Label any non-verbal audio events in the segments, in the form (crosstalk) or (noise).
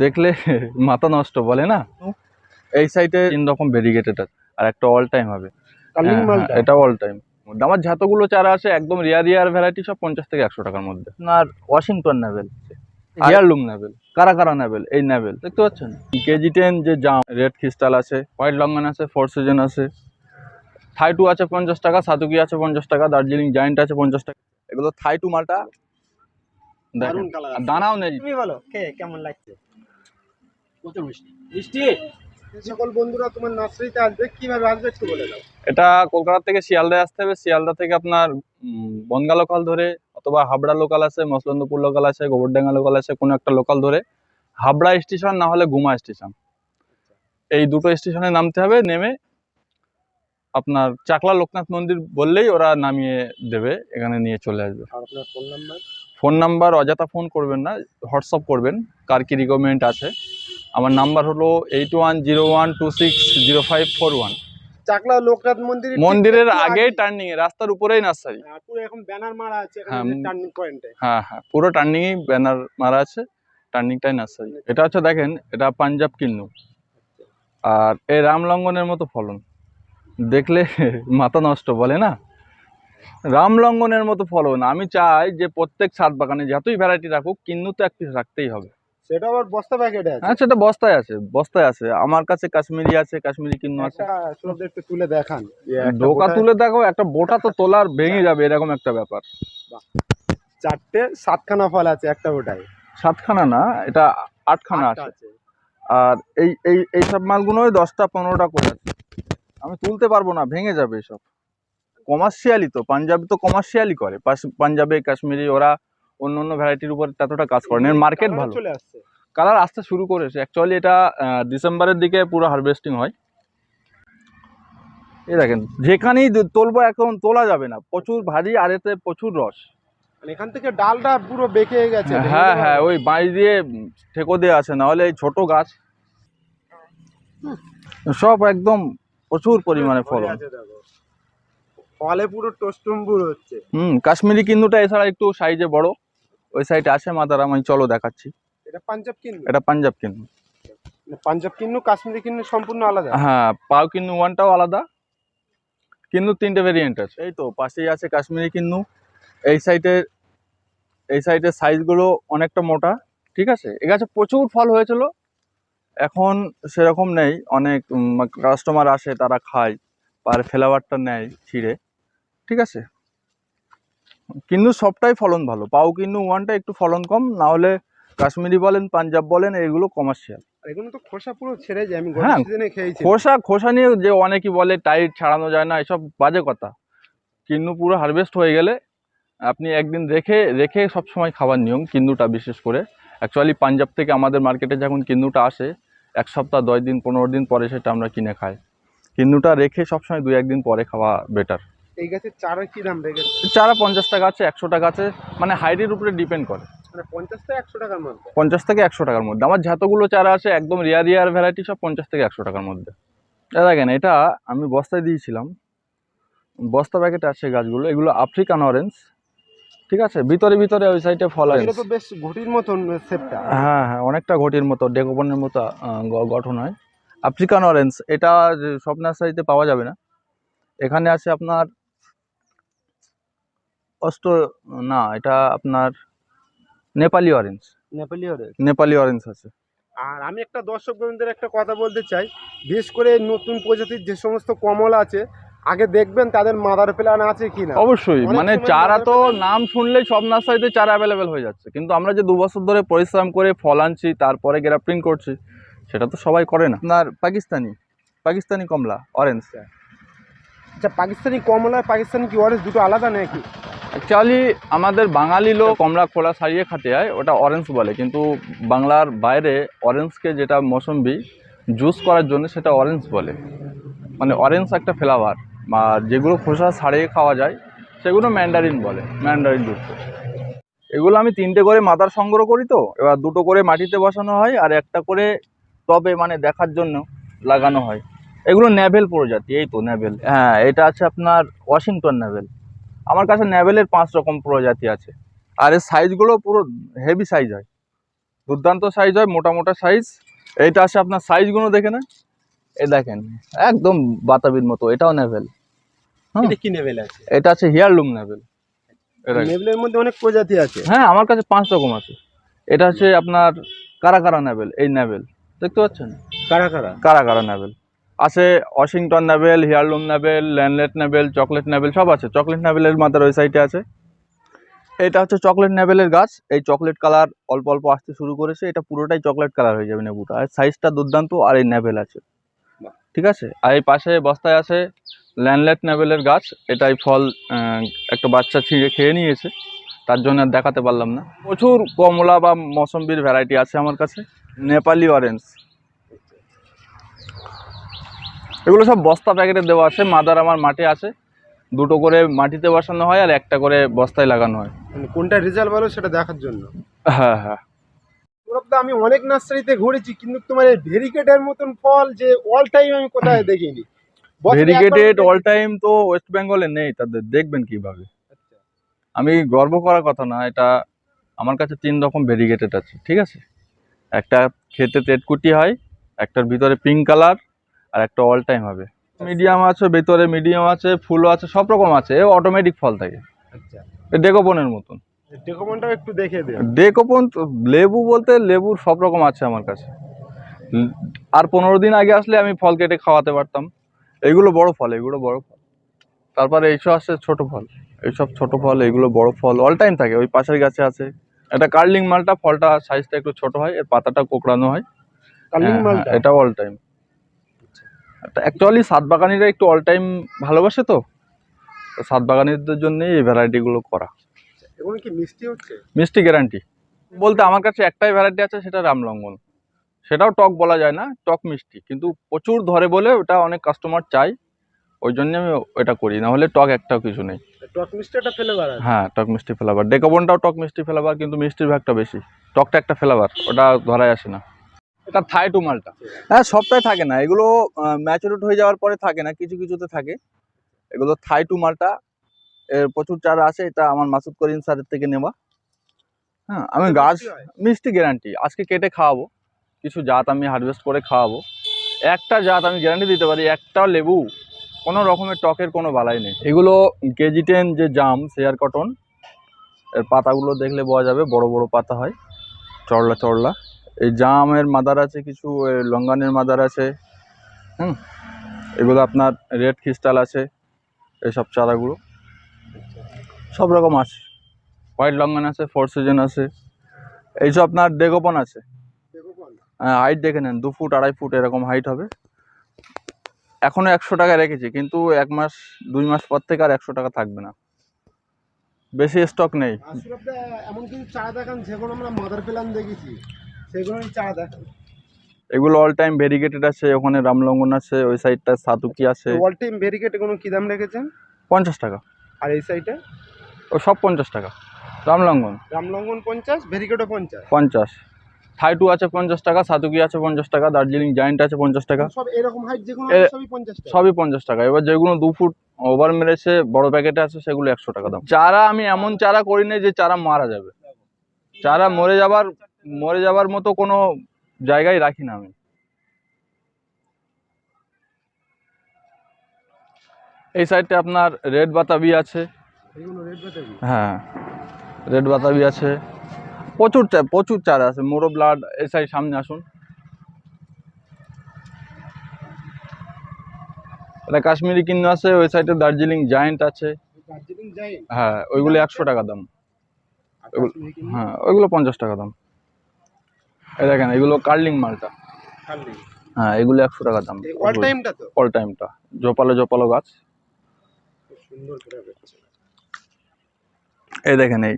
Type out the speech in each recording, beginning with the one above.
দেখলে (laughs) মাথা নষ্ট বলে না? এই সাইডে তিন রকম ভেরিগেটেড আছে আর একটা অল টাইম হবে। হ্যাঁ, এটা অল টাইম আমার যতগুলো চারা আছে একদম রিয়ার রিয়ার ভ্যারাইটি সব পঞ্চাশ থেকে একশো টাকার মধ্যে। আর Washington navel heirloom navel Cara Cara navel এই নেভেল দেখতে পাচ্ছেন? কেজি টেন যে জাম রেড ক্রিস্টাল আছে হোয়াইট লঙ্গান আছে ফোর সিজন আছে। থাই টু আছে পঞ্চাশ টাকা সাতুকি আছে পঞ্চাশ টাকা দার্জিলিং জায়েন্ট আছে পঞ্চাশ টাকা। এগুলো থাই টু মালটা দানাও নেই। কেমন লাগছে? প্রচুর মিষ্টি। মিষ্টি? সকল বন্ধুরা তোমার নার্সারিতে আসবে কীভাবে আসবে একটু বলে দাও। এটা কলকাতা থেকে শিয়ালদায় আসতে হবে। শিয়ালদা থেকে আপনার বনগা লোকাল ধরে অথবা হাবড়া লোকাল আছে মসলন্দপুর লোকাল আছে গোবরডাঙ্গা লোকাল আছে কোনো একটা লোকাল ধরে। হাবড়া স্টেশন না হলে গুমা স্টেশন এই দুটো স্টেশনে নামতে হবে নেমে আপনার চাকলা লোকনাথ মন্দির বললেই ওরা নামিয়ে দেবে এখানে নিয়ে চলে আসবে। ফোন নাম্বার ফোন নাম্বার অযথা ফোন করবেন না হোয়াটসঅ্যাপ করবেন কার কি রিকোয়ারমেন্ট আছে। আমার নাম্বার হলো eight one zero one two six zero five four one. Chakla Loknath মন্দির মন্দিরের আগেই টার্নিং এ রাস্তার উপরেই নার্সারি। পুরো এখন ব্যানার মারা আছে হ্যাঁ, এখানে টার্নিং পয়েন্টে হ্যাঁ হ্যাঁ পুরো টার্নিংই ব্যানার মারা আছে টার্নিংটাই নার্সারি। এটা হচ্ছে দেখেন এটা পাঞ্জাব কিন্নু। আর এই রামলঙ্গনের মতো ফলন। দেখলে (laughs) মাথা নষ্ট বলে না? রামলঙ্গনের মতো ফলন। আমি চাই যে প্রত্যেক ছাদ বাগানে যতই ভ্যারাইটি রাখুক কিন্নু তো এক পিস রাখতেই হবে। সেটা আবার বস্তা প্যাকেটে আছে। হ্যাঁ সেটা বস্তায় আছে বস্তায় আছে। আমার কাছে কাশ্মীরি আছে কাশ্মীরি কিন্নু আছে। একটা একটু তুলে দেখান ডোকা তুলে দেখো একটা বোটা তো তোলার ভেঙে যাবে এরকম একটা ব্যাপার। চারটে সাতখানা ফল আছে একটা সাতখানা না এটা আটখানা আছে। আর এই এই এই সব মালগুলোই দশটা পনেরোটা করে আছে। আমি তুলতে পারব না ভেঙে যাবে এসব। কমার্শিয়ালি তো পাঞ্জাবি তো কমার্শিয়ালি করে। পাঞ্জাবে কাশ্মীরি ওরা অন্য অন্য ভ্যারাইটির উপর ততটা কাজ করে এর মার্কেট ভালো। চলে আসছে। কালার আসতে শুরু করেছে। অ্যাকচুয়ালি এটা ডিসেম্বরের দিকে পুরো হারভেস্টিং হয়। এই দেখেন যেখানেই তোলবো এখন তোলা যাবে না। প্রচুর ভারী আর এতে প্রচুর রস। মানে এখান থেকে ডালটা পুরো বেঁকে গেছে। হ্যাঁ হ্যাঁ ওই বাঁশ দিয়ে ঠেকো দিয়ে আছে নাহলে এই ছোট গাছ। সব একদম প্রচুর পরিমাণে ফলন। ফলে পুরো টস্টুম্বুর হচ্ছে। হুম কাশ্মীরি কিন্তুটা এছাড়া একটু সাইজে বড়। ওই সাইডে আছে মাদারাম আমি চলো দেখাচ্ছি। এটা পাঞ্জাব কিন্নু? এটা পাঞ্জাব কিন্নু। পাঞ্জাব কিন্নু কাশ্মীরি কিন্নু সম্পূর্ণ আলাদা? হ্যাঁ পাও কিন্নু ওয়ানটাও আলাদা কিন্নু তিনটে ভেরিয়েন্ট আছে। এই তো পাশেই আছে কাশ্মীরি কিন্নু। এই সাইডে এই সাইডের সাইজগুলো অনেকটা মোটা ঠিক আছে? এ গাছে প্রচুর ফল হয়েছিল এখন সেরকম নেই। অনেক কাস্টমার আসে তারা খায় আর ফ্লেভারটা নেয় ছিঁড়ে ঠিক আছে? কিন্তু সবটাই ফলন ভালো। পাও কিন্তু ওয়ানটা একটু ফলন কম না হলে কাশ্মীরি বলেন পাঞ্জাব বলেন এগুলো কমার্শিয়াল এগুলো তো খোসা পুরো ছেড়ে যায় আমি হ্যাঁ, গত সিজনে খেয়েছি। খোসা খোসা নিয়ে যে অনেকেই বলে টাইট ছাড়ানো যায় না এসব বাজে কথা। কিন্নু পুরো হারভেস্ট হয়ে গেলে আপনি একদিন রেখে রেখে সব সময় খাবার নিয়ম কিন্নুটা বিশেষ করে। অ্যাকচুয়ালি পাঞ্জাব থেকে আমাদের মার্কেটে যখন কিন্নুটা আসে এক সপ্তাহ দশ দিন পনেরো দিন পরে সেটা আমরা কিনে খাই। কিন্নুটা রেখে সবসময় দুই একদিন পরে খাওয়া বেটার এই গাছের চারা কি দাম রেখেছে? চারা পঞ্চাশ টাকা আছে একশো টাকা আছে মানে হাইটের উপরে ডিপেন্ড করে। মানে পঞ্চাশ থেকে একশো টাকার মধ্যে? পঞ্চাশ থেকে একশো টাকার মধ্যে। আমার যতগুলো চারা আছে একদম রিয়ার রিয়ার ভ্যারাইটি সব পঞ্চাশ থেকে একশো টাকার মধ্যে। দেখেন এটা আমি বস্তায় দিয়েছিলাম। বস্তা প্যাকেটে আছে গাছগুলো এগুলো আফ্রিকান অরেঞ্জ ঠিক আছে? ভিতরে ভিতরে ওই সাইডে ফল হয় এটা তো বেশ ঘুটির মতন শেপটা হ্যাঁ হ্যাঁ অনেকটা ঘটির মতো ডেকোপনের মতো গঠন হয়। আফ্রিকান অরেঞ্জ এটা সব নার্সারিতে পাওয়া যাবে না। এখানে আছে আপনার অষ্ট না এটা আপনার Nepali orange Nepali orange Nepali orange আছে। আর আমি একটা দর্শক বন্ধুদের একটা কথা বলতে চাই। বিশেষ করে নতুন প্রজাতির যে সমস্ত কমল আছে আগে দেখবেন তাদের মাদার প্ল্যান আছে কি না? অবশ্যই মানে চারা তো নাম শুনলেই সব নার্সারিতে চারা অ্যাভেলেবেল হয়ে যাচ্ছে। কিন্তু আমরা যে দু বছর ধরে পরিশ্রম করে ফল আনছি তারপরে গ্রাফটিং করছি সেটা তো সবাই করে না। আপনার পাকিস্তানি পাকিস্তানি কমলা অরেঞ্জ আচ্ছা পাকিস্তানি কমলা আর পাকিস্তানি কি অরেঞ্জ দুটো আলাদা নাকি? অ্যাকচুয়ালি আমাদের বাঙালি লোক কমলা খোলা সারিয়ে খাতে হয় ওটা অরেঞ্জ বলে কিন্তু বাংলার বাইরে অরেঞ্জকে যেটা মৌসম্বি জুস করার জন্য সেটা অরেঞ্জ বলে। মানে অরেঞ্জ একটা ফ্লেভার বা যেগুলো খোসা সারিয়ে খাওয়া যায় সেগুলো ম্যান্ডারিন বলে ম্যান্ডারিন যুক্ত এগুলো আমি তিনটে করে মাদার সংগ্রহ করি তো এবার দুটো করে মাটিতে বসানো হয় আর একটা করে টবে মানে দেখার জন্য লাগানো হয়। এগুলো ন্যাভেল প্রজাতি এই তো ন্যাভেল হ্যাঁ এটা আছে আপনার ওয়াশিংটন ন্যাভেল আমার কাছে ন্যাভেলের পাঁচ রকম প্রজাতি আছে। আর এর সাইজগুলো পুরো হেভি সাইজ হয়। দুর্দান্ত সাইজ হয় মোটা মোটা সাইজ এইটা আছে আপনার সাইজগুলো দেখে না এ দেখেন একদম বাতাবির মতো এটাও নেভেল। হ্যাঁ। কি নেভেল আছে? এটা আছে হেয়ারলুম নেভেল। নেভেলের মধ্যে অনেক প্রজাতি আছে। হ্যাঁ আমার কাছে পাঁচ রকম আছে। এটা হচ্ছে আপনার কারা কারা নেভেল এই নেভেল। দেখতে পাচ্ছেন? কারা কারা কারা কারা নেভেল। আছে Washington navel heirloom navel lane late navel chocolate navel সব আছে। চকলেট নেভেলের মাথার ওই সাইডে আছে। এটা হচ্ছে চকলেট নেভেলের গাছ। এই চকলেট কালার অল্প অল্প আসতে শুরু করেছে। এটা পুরোটাই চকলেট কালার হয়ে যাবে নেবুটা। আর সাইজটা দুর্দান্ত আর এই নেভেল আছে। ঠিক আছে? আর এই পাশে বস্তায় আছে ল্যান্ডলেট নেভেলের গাছ। এটাই ফল একটা বাচ্চা ছিঁড়ে খেয়ে নিয়েছে। তার জন্য আর দেখাতে পারলাম না। প্রচুর কমলা বা মৌসম্বির ভ্যারাইটি আছে আমার কাছে। নেপালি অরেঞ্জ এগুলো সব বস্তা প্যাকেটে দেওয়া আছে। মাদার আমার মাঠে আছে। দুটো করে মাটিতে বসানো হয় আর একটা করে বস্তায় লাগানো হয়। মানে কোনটা রেজাল্ট ভালো সেটা দেখার জন্য? হ্যাঁ হ্যাঁ। আমি অনেক নার্সারিতে ঘুরেছি কিন্তু তোমার এই ভেরিকেটের মতন ফল যে অল টাইম আমি কোথায় দেখিনি। বছরে ভেরিগেটেড অল টাইম তো ওয়েস্ট বেঙ্গলে নেই তাদের দেখবেন কীভাবে। আচ্ছা। আমি গর্ব করার কথা না এটা আমার কাছে তিন রকম ভেরিগেটেড আছে ঠিক আছে? একটা খেতে তেটকুটি হয় একটার ভিতরে পিঙ্ক কালার আর একটা অল টাইম হবে। মিডিয়াম আছে ভেতরে মিডিয়াম আছে ফুলও আছে সব রকম আছে। অটোমেটিক ফল থাকে। আচ্ছা। ডেকোপনের মতন। ডেকোমনটাও একটু দেখে দে ডেকোপন লেবু বলতে লেবুর সব রকম আছে আমার কাছে। আর পনেরো দিন আগে আসলে আমি ফল কেটে খাওয়াতে পারতাম। এগুলো বড় ফল এগুলো বড় ফল। তারপরে এইসব আছে ছোট ফল। এইসব ছোট ফল এগুলো বড় ফল অল টাইম থাকে। ওই পাশের গাছে আছে। এটা কার্লিং মালটা ফলটা সাইজটা একটু ছোট হয় এর পাতাটা কোকড়ানো হয়। মালটা হ্যাঁ, এটা অল টাইম অ্যাকচুয়ালি সাত বাগানিরা একটু অল টাইম ভালোবাসে তো। সাত বাগানিদের জন্যই এই ভ্যারাইটিগুলো করা। এগুলো কি মিষ্টি হচ্ছে? মিষ্টি গ্যারান্টি বলতে আমার কাছে একটাই ভ্যারাইটি আছে সেটা রামলঙ্গন সেটাও টক বলা যায় না টক মিষ্টি। কিন্তু প্রচুর ধরে বলে ওটা অনেক কাস্টমার চাই ওই জন্য আমি ওটা করি। না হলে টক একটাও কিছু নেই। টক মিষ্টি একটা ফ্লেভার হ্যাঁ টক মিষ্টি ফ্লেভার ডেকাবনটাও টক মিষ্টি ফ্লেভার কিন্তু মিষ্টির ভাগটা বেশি। টকটা একটা ফ্লেভার ওটা ধরাই আসে না। এটা থাই টু মালটা। হ্যাঁ সবটাই থাকে না। এগুলো ম্যাচুরেট হয়ে যাওয়ার পরে থাকে না কিছু কিছুতে থাকে। এগুলো থাই টু মালটা এর প্রচুর চারা আছে এটা আমার মাসুদ করিম স্যারের থেকে নেওয়া। হ্যাঁ আমি গাছ মিষ্টি মিষ্টি গ্যারান্টি আজকে কেটে খাওয়াবো। কিছু জাত আমি হারভেস্ট করে খাওয়াবো। একটা জাত আমি গ্যারান্টি দিতে পারি একটা লেবু কোনো রকমের টকের কোনো বালাই নেই। এগুলো কেজি টেন যে জাম শেয়ার কটন এর পাতাগুলো দেখলে বোঝা যাবে বড় বড় পাতা হয় চড়লা চড়লা। এই জামের মাদার আছে কিছু লঙ্গানের মাদার আছে হুম? এগুলো আপনার রেড ক্রিস্টাল আছে এইসব চারাগুলো। সব রকম আছে। হোয়াইট লঙ্গান আছে ফোর সিজন আছে। এইসব আপনার ডেগোপন আছে। হ্যাঁ হাইট দেখে নেন দু ফুট আড়াই ফুট এরকম হাইট হবে। এখনও একশো টাকা রেখেছি কিন্তু এক মাস দুই মাস পর থেকে আর একশো টাকা থাকবে না। বেশি স্টক নেই। এমন কিছু চারা দেখান যেগুলো আমরা মাদার প্ল্যান দেখেছি। সেগুলোই চারা দেখান এগুলো অল টাইম ভেরিগেটেড আছে ওখানে রামলঙ্গন আছে ওই সাইডটা সাতুকি আছে। অল টাইম ভেরিকেটে কোনো কি দাম রেখেছেন? পঞ্চাশ টাকা। আর এই সাইডে ও সব পঞ্চাশ টাকা। রামলঙ্গন। রামলঙ্গন পঞ্চাশ ভেরিকেটও পঞ্চাশ। পঞ্চাশ। থাই টু আছে পঞ্চাশ টাকা সাতুকি আছে পঞ্চাশ টাকা দার্জিলিং জায়েন্ট আছে পঞ্চাশ টাকা। সব এরকম হাইট যেগুলো সবই পঞ্চাশ টাকা। সবই পঞ্চাশ টাকা। এবার যেগুলো দু ফুট ওভার মেরেছে বড় প্যাকেটে আছে সেগুলো একশো টাকা দাম। চারা আমি এমন চারা করি না যে চারা মারা যাবে। চারা মরে যাবার মরে যাবার মতো কোনো জায়গায় রাখি না আমি। এই সাইডটা আপনার রেড বাতাবি আছে। হ্যাঁ রেড বাতাবি আছে। প্রচুর চা প্রচুর চারা আছে মোরো ব্লাড এই সাইড সামনে আসুন। এটা কাশ্মীরি কিন্ন আছে ওই সাইডে দার্জিলিং জায়েন্ট আছে। হ্যাঁ ওইগুলো একশো টাকা দাম। হ্যাঁ ওইগুলো পঞ্চাশ টাকা দাম। এই দেখেন এগুলো কার্লিং মালটা। হ্যাঁ এগুলো একশো টাকা দাম। অল টাইমটা তো? অল টাইমটা জোপালো জোপালো গাছ। এই দেখেন এই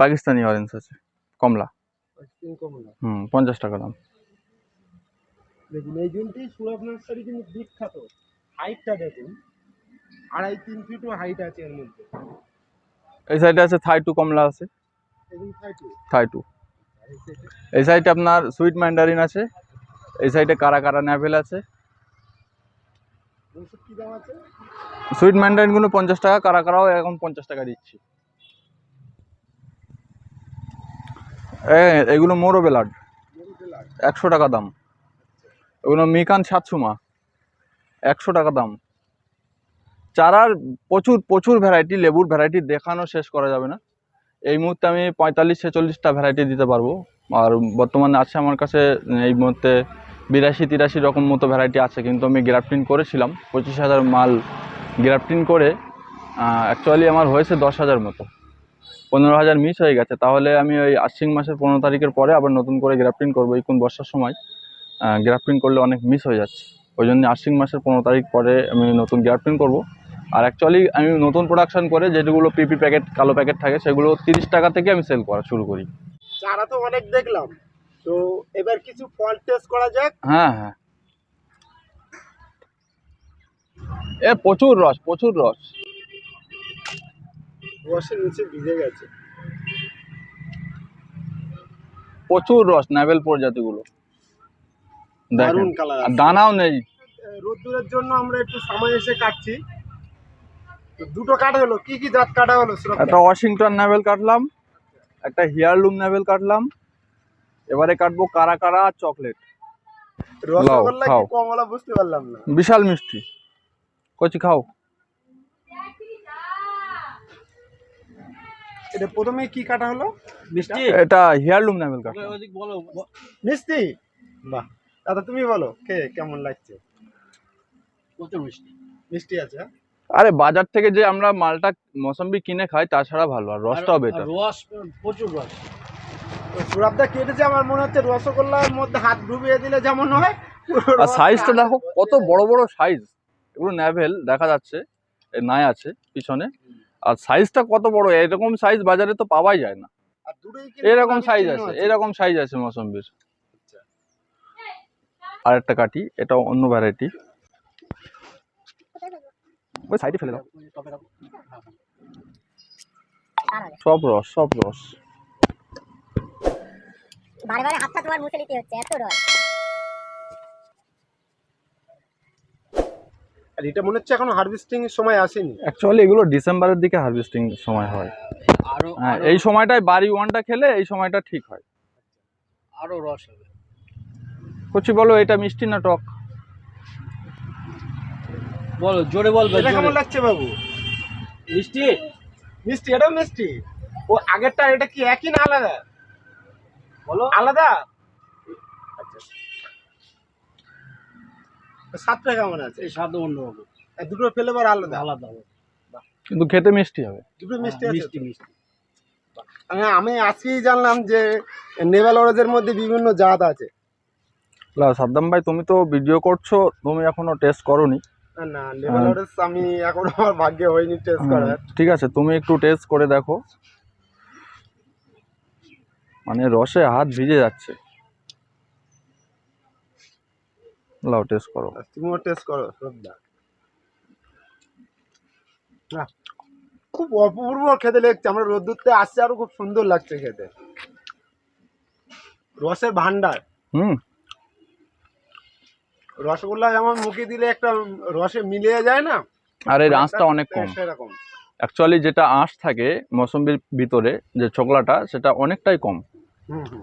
পাকিস্তানি অরেঞ্জ আছে কমলা। হুম পঞ্চাশ টাকা দাম। দেখুন এই জন্যই সুরভ নার্সারি কিন্তু বিখ্যাত। হাইটটা দেখুন আড়াই তিন ফিটও হাইট আছে এর মধ্যে। এই সাইডে আছে থাই টু কমলা আছে। এগুলো থাইটু থাই টু। এই সাইডে আপনার সুইট ম্যান্ডারিন আছে, এই সাইডে কারা কারা ন্যাভেল আছে। সুইট ম্যান্ডারিনগুলো পঞ্চাশ টাকা, কারা কারাও এখন পঞ্চাশ টাকা দিচ্ছি। এগুলো মোরো বেলাড একশো টাকা দাম। এগুলো মিকান সাতসুমা, একশো টাকা দাম। চারার প্রচুর প্রচুর ভ্যারাইটি লেবুর ভ্যারাইটি দেখানো শেষ করা যাবে না। এই মুহূর্তে আমি পঁয়তাল্লিশ ছেচল্লিশটা ভ্যারাইটি দিতে পারব। আর বর্তমানে আছে আমার কাছে, এই মুহূর্তে বিরাশি, তিরাশি রকম মতো ভ্যারাইটি আছে, কিন্তু আমি গ্রাফটিং করেছিলাম। পঁচিশ হাজার মাল গ্রাফটিং করে অ্যাকচুয়ালি আমার হয়েছে দশ হাজার মতো। পনেরো হাজার মিস হয়ে গেছে। তাহলে আমি ওই আশ্বিন মাসের পনেরো তারিখের পরে আবার নতুন করে গ্রাফটিং করব। এই কোন বর্ষার সময় গ্রাফটিং করলে অনেক মিস হয়ে যাচ্ছে। ওই জন্য আশ্বিন মাসের পনেরো তারিখ পরে আমি নতুন গ্রাফটিং করব। আর অ্যাকচুয়ালি আমি নতুন প্রোডাকশন করে যেগুলো পিপি প্যাকেট কালো প্যাকেট থাকে সেগুলো তিরিশ টাকা থেকে আমি সেল করা শুরু করি। চারা তো অনেক দেখলাম। তো এবার কিছু ফল টেস্ট করা যাক। হ্যাঁ হ্যাঁ। এ প্রচুর রস প্রচুর রস। রসের নিচে ভিজে গেছে। প্রচুর রস নাভেল প্রজাতিগুলো। দেখেন দারুণ কালার দানাও নেই। রোদ্দুরের জন্য আমরা একটু সময় এসে কাটছি। দুটো কাটা হলো কি কি জাত কাটা হলো একটা ওয়াশিংটন নাভেল কাটলাম একটা হিয়ারলুম নাভেল কাটলাম এবারে কাটবো কারা কারা আর চকলেট। রসগোল্লা কি কমলা বুঝতে পারলাম না। বিশাল মিষ্টি। কচি খাও। এটা প্রথমে কি কাটা হলো? মিষ্টি? এটা হিয়ারলুম নাভেল ওদিক বলো। মিষ্টি? বাহ। দাদা তুমি বলো কে কেমন লাগছে? প্রচুর মিষ্টি। মিষ্টি আছে হ্যাঁ? আরে বাজার থেকে যে আমরা মালটা মৌসম্বি কিনে খাই তাছাড়া ভালো। আর রসটাও বেটার রস প্রচুর রস। তো সুরাবদা কেটেছে আমার মনে হচ্ছে রসগোল্লার মধ্যে হাত ডুবিয়ে দিলে যেমন হয় আর সাইজটা দেখো কত বড় বড় সাইজ এগুলো ন্যাভেল দেখা যাচ্ছে এ নাই আছে পিছনে। আর সাইজটা কত বড় এরকম সাইজ বাজারে তো পাওয়াই যায় না। এরকম সাইজ আছে এরকম সাইজ আছে মৌসম্বির। আর একটা কাটি এটা অন্য ভ্যারাইটি ওই সাইডে ফেলে দাও। হ্যাঁ, হ্যাঁ। সব রস সব রস। বারে বারে হাতটা তোমার মুছে নিতে হচ্ছে এত রস। আর এটা মনে হচ্ছে এখন হারভেস্টিং এর সময় আসেনি। অ্যাকচুয়ালি এগুলো ডিসেম্বরের দিকে হারভেস্টিং সময় হয়। আরও হ্যাঁ এই সময়টায় বাড়ি ওয়ানটা খেলে এই সময়টা ঠিক হয়। আরও রস হবে। কচি বলো এটা মিষ্টি না টক? বলো জোরে বল এটা কেমন লাগছে বাবু? মিষ্টি? মিষ্টি এটাও মিষ্টি। ও আগেরটা এটা কি একই না আলাদা? বলো। আলাদা? আচ্ছা। সাতটা কেমন আছে? এই স্বাদ অন্যরকম। আর দুটো ফ্লেভার আলাদা। আলাদা হবে কিন্তু খেতে মিষ্টি হবে। দুটো মিষ্টি হ্যাঁ, মিষ্টি মিষ্টি। হ্যাঁ, আমি আজকেই জানলাম যে নেভাল অরেজের মধ্যে বিভিন্ন জাত আছে। না, সাদ্দাম ভাই তুমি তো ভিডিও করছ তুমি এখনও টেস্ট করোনি। না, নেভাল হ্যাঁ। আমি এখনও আমার ভাগ্যে হয়নি টেস্ট করার। ঠিক আছে তুমি একটু টেস্ট করে দেখো। মানে রসে হাত ভিজে যাচ্ছে। লাও টেস্ট করো। তুমিও টেস্ট করো শ্রদ্ধা খুব অপূর্ব খেতে লাগছে আমরা রোদ্দুরতে আসছে আরও খুব সুন্দর লাগছে খেতে। রসের ভান্ডার হুম। রসগোল্লা যেমন মুখে দিলে একটা রসে মিলিয়ে যায় না আর এর আঁশটা অনেক কম। সেরকম। অ্যাকচুয়ালি যেটা আঁশ থাকে মৌসম্বির ভিতরে যে ছোকলাটা সেটা অনেকটাই কম। হুম হুম।